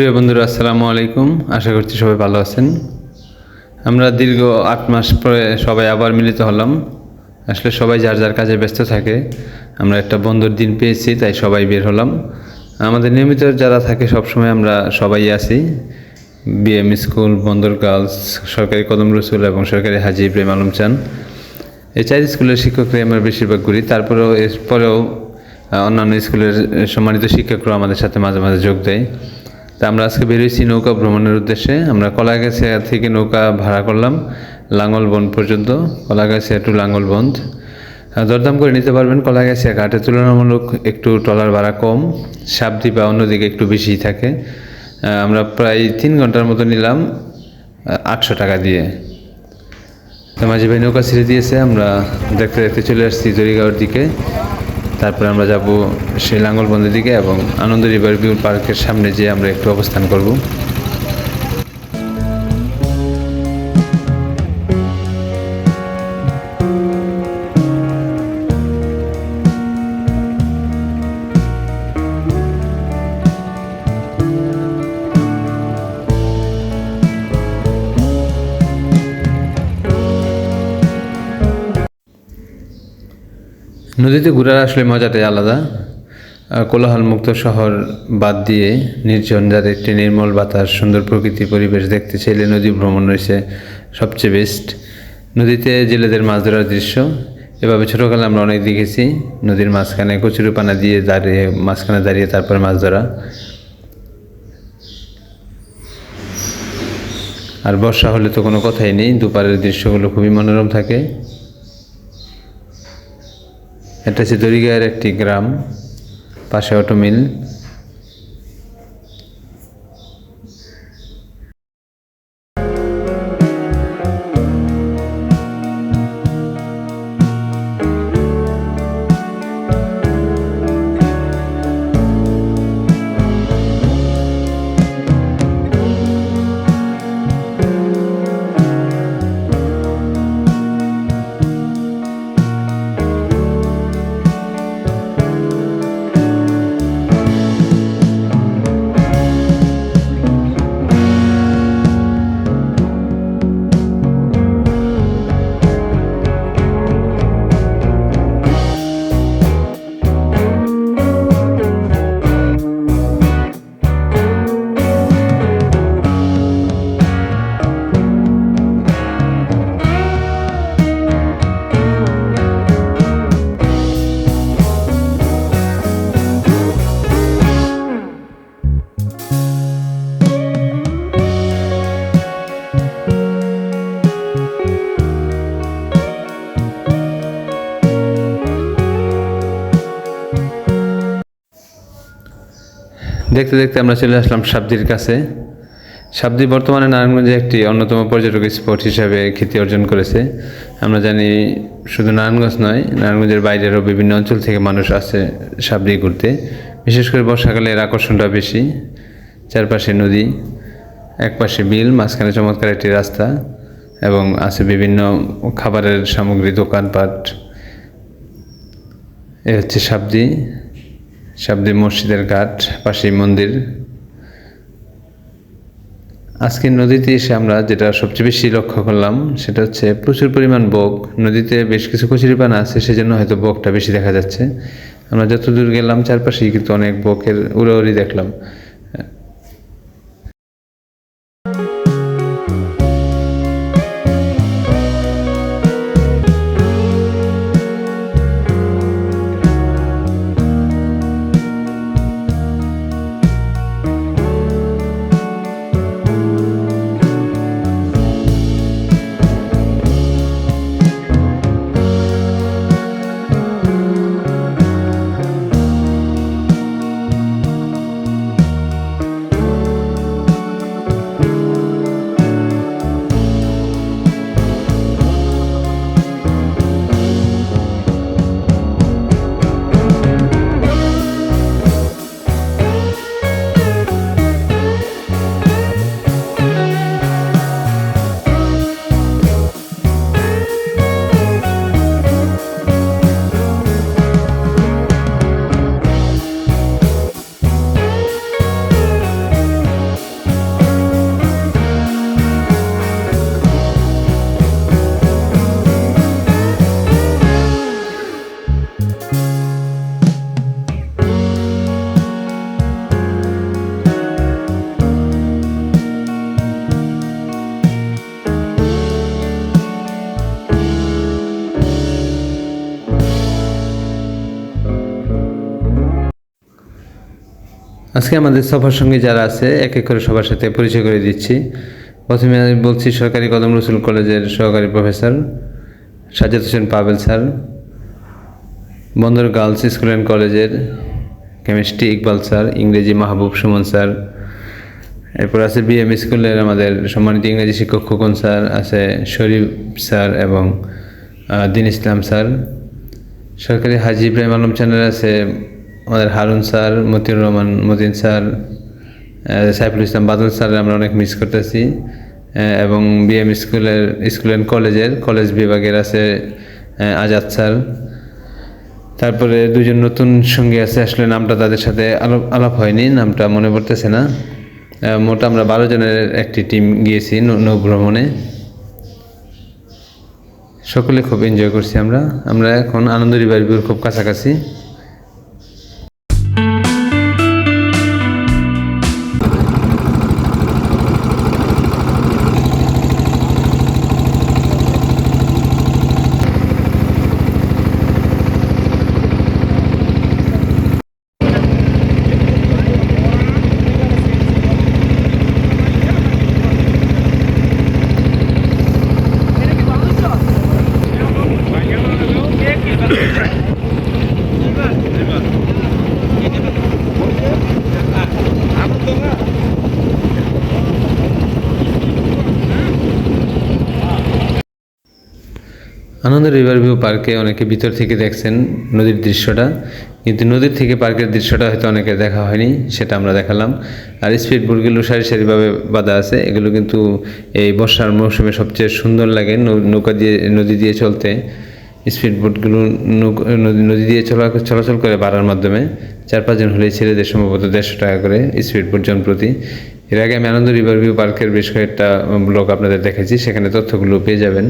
প্রিয় বন্ধুরা, আসসালামু আলাইকুম। আশা করছি সবাই ভালো আছেন। আমরা দীর্ঘ আট মাস পরে সবাই আবার মিলিত হলাম। আসলে সবাই যার যার কাজে ব্যস্ত থাকে, আমরা একটা বন্ধুর দিন পেয়েছি, তাই সবাই বের হলাম। আমাদের নিয়মিত যারা থাকে, সবসময় আমরা সবাই আছি। বিএম স্কুল, বন্দর গার্লস, সরকারি কদম রসুল এবং সরকারি হাজি ইব্রাহিম আলম চান। এই চার স্কুলের শিক্ষকরাই আমরা বেশিরভাগ ঘুরি তারপরেও, এরপরেও অন্যান্য স্কুলের সম্মানিত শিক্ষকরাও আমাদের সাথে মাঝে মাঝে যোগ দেয়। তা আমরা আজকে বেরিয়েছি নৌকা ভ্রমণের উদ্দেশ্যে। আমরা কলাগাছিয়া থেকে নৌকা ভাড়া করলাম লাঙ্গলবন্দ পর্যন্ত। কলাগাছিয়া টু লাঙ্গলবন্দ আহ, দরদাম করে নিতে পারবেন। কলাগাছিয়া ঘাটে তুলনামূলক একটু টলার ভাড়া কম সাবদ্বীপ বা অন্যদিকে একটু বেশি থাকে। আমরা প্রায় তিন ঘণ্টার মতো নিলাম আটশো টাকা দিয়ে। মাঝি ভাই নৌকা ছেড়ে দিয়েছে আমরা দেখতে দেখতে চলে আসছি দড়িগাঁওয়ের দিকে। তারপরে আমরা যাব সেই লাঙ্গলবন্দের দিকে এবং আনন্দ রিভার ভিউ পার্কের সামনে যেয়ে আমরা একটু অবস্থান করব। নদীতে ঘোরার আসলে মজাটাই আলাদা। কোলাহলমুক্ত শহর বাদ দিয়ে নির্জন যার একটি নির্মল বাতাস, সুন্দর প্রকৃতি পরিবেশ দেখতে চাইলে নদী ভ্রমণ রয়েছে সবচেয়ে বেস্ট নদীতে জেলেদের মাছ ধরার দৃশ্য। এভাবে ছোটোকালে আমরা অনেক দেখেছি। নদীর মাঝখানে কচুরিপানা দিয়ে দাঁড়িয়ে, মাঝখানে দাঁড়িয়ে তারপরে মাছ ধরা। আর বর্ষা হলে তো কোনো কথাই নেই। দুপারের দৃশ্যগুলো খুবই মনোরম থাকে। এটা হচ্ছে দরিগায়ের একটি গ্রাম পাশে অটো দেখতে দেখতে আমরা চলে আসলাম সাবদির কাছে। সাবদি বর্তমানে নারায়ণগঞ্জে একটি অন্যতম পর্যটক স্পট হিসাবে খ্যাতি অর্জন করেছে। আমরা জানি শুধু নারায়ণগঞ্জ নয়, নারায়ণগঞ্জের বাইরেরও বিভিন্ন অঞ্চল থেকে মানুষ আসে সাবদি ঘুরতে। বিশেষ করে বর্ষাকালে এর আকর্ষণটা বেশি। চারপাশে নদী, একপাশে বিল, মাঝখানে চমৎকার একটি রাস্তা এবং আছে বিভিন্ন খাবারের সামগ্রী, দোকানপাট। এ হচ্ছে সাবদি সাবদি মসজিদের ঘাট, পাশেই মন্দির। আজকে নদীতে এসে আমরা যেটা সবচেয়ে বেশি লক্ষ্য করলাম, সেটা হচ্ছে প্রচুর পরিমাণ বক। নদীতে বেশ কিছু কচুরিপানা আছে, সেজন্য হয়তো বকটা বেশি দেখা যাচ্ছে। আমরা যতদূর গেলাম, চারপাশেই কিন্তু অনেক বকের উড়াউড়ি দেখলাম। আজকে আমাদের সফর সঙ্গে যারা আছে, এক এক করে সবার সাথে পরিচয় করে দিচ্ছি। প্রথমে আমি বলছি, সরকারি কদম রসুল কলেজের সহকারী professor Sajad Hossain Pabel sir, Bandar girls school and কলেজের কেমিস্ট্রি ইকবাল স্যার, ইংরেজি মাহবুব সুমন স্যার, এরপর আছে বিএম স্কুলের আমাদের সম্মানিত ইংরেজি শিক্ষক খোকন স্যার, আছে শরীফ স্যার এবং দিন ইসলাম স্যার। সরকারি হাজি ইব্রাহিম আলম চ্যানেল আছে আমাদের Harun sir, Motiur Rahman, Matin sir Saiful Islam Badal sir আমরা অনেক মিস করতেছি। এবং বিএম স্কুলের, স্কুল অ্যান্ড কলেজের, কলেজ বিভাগের আছে আজাদ স্যার। তারপরে দুজন নতুন সঙ্গী আছে, আসলে নামটা তাদের সাথে আলাপ আলাপ হয়নি, নামটা মনে পড়তেছে না। মোট আমরা বারো জনের একটি টিম গিয়েছি নৌ- নৌ ভ্রমণে সকলে খুব এনজয় করছি আমরা। আমরা এখন আনন্দ রিভার খুব কাছাকাছি। আনন্দ রিভার ভিউ পার্কে অনেকে ভিতর থেকে দেখছেন নদীর দৃশ্যটা, কিন্তু নদীর থেকে পার্কের দৃশ্যটা হয়তো অনেকে দেখা হয়নি, সেটা আমরা দেখালাম। আর স্পিড বোটগুলো সারি সারিভাবে বাঁধা আছে, এগুলো কিন্তু এই বর্ষার মৌসুমে সবচেয়ে সুন্দর লাগে নৌকা দিয়ে, নদী দিয়ে চলতে। স্পিড বোটগুলো নদী দিয়ে চলা, চলাচল করে বাড়ার মাধ্যমে। চার পাঁচজন হলেই ছেলেদের সম্ভবত দেড়শো টাকা করে স্পিড বোট জন প্রতি এর আগে আমি আনন্দ রিভার ভিউ পার্কের বেশ কয়েকটা ব্লগ আপনাদের দেখেছি সেখানে তথ্যগুলো পেয়ে যাবেন।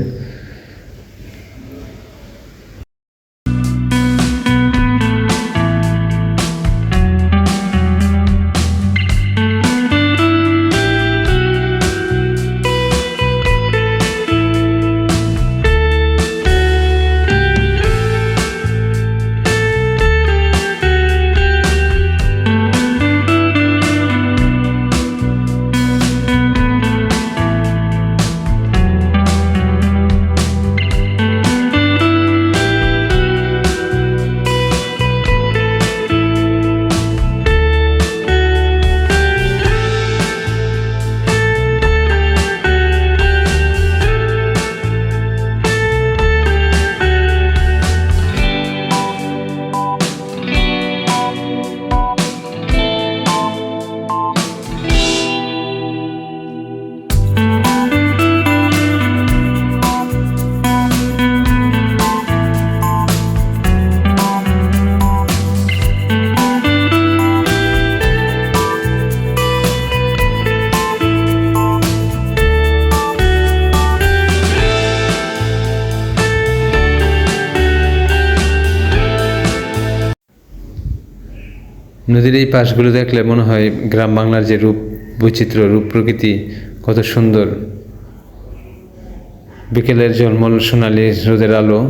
নদীর এই পাশগুলো দেখলে মনে হয় গ্রাম বাংলার যে রূপ বৈচিত্র্য, রূপ প্রকৃতি, কত সুন্দর। বিকেলের জলমল সোনালি রোদের আলো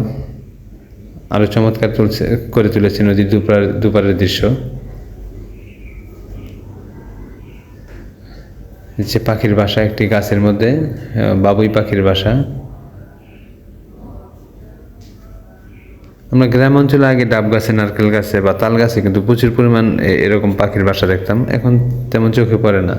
আরও চমৎকার তুলছে, করে তুলেছে নদীর দুপার দুপারের দৃশ্য। যে পাখির বাসা একটি গাছের মধ্যে, বাবুই পাখির বাসা। আমরা গ্রাম অঞ্চলে আগে ডাব গাছে, নারকেল গাছে বা তাল গাছে কিন্তু প্রচুর পরিমাণ এরকম পাখির বাসা দেখতাম। এখন তেমন চোখে পড়ে না।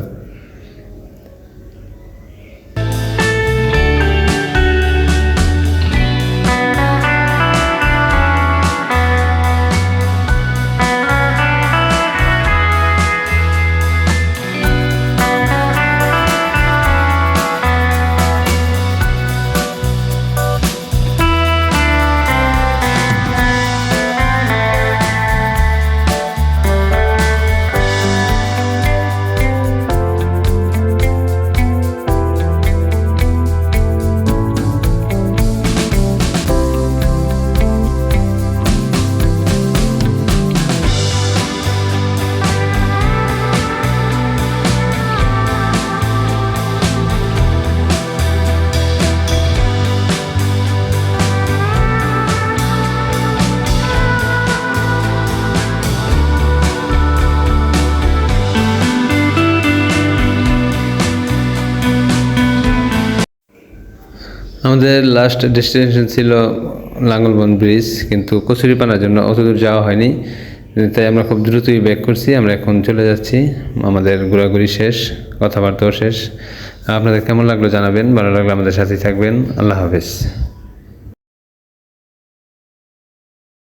আমাদের লাস্ট ডেস্টিনেশন ছিল লাঙ্গলবন ব্রিজ কিন্তু কচুরিপানার জন্য অত দূর যাওয়া হয়নি। তাই আমরা খুব দ্রুতই ব্যাক করছি, আমরা এখন চলে যাচ্ছি। আমাদের ঘোরাঘুরি শেষ, কথাবার্তাও শেষ। আপনাদের কেমন লাগল জানাবেন, ভালো লাগল আমাদের সাথেই থাকবেন। আল্লাহ হাফেজ।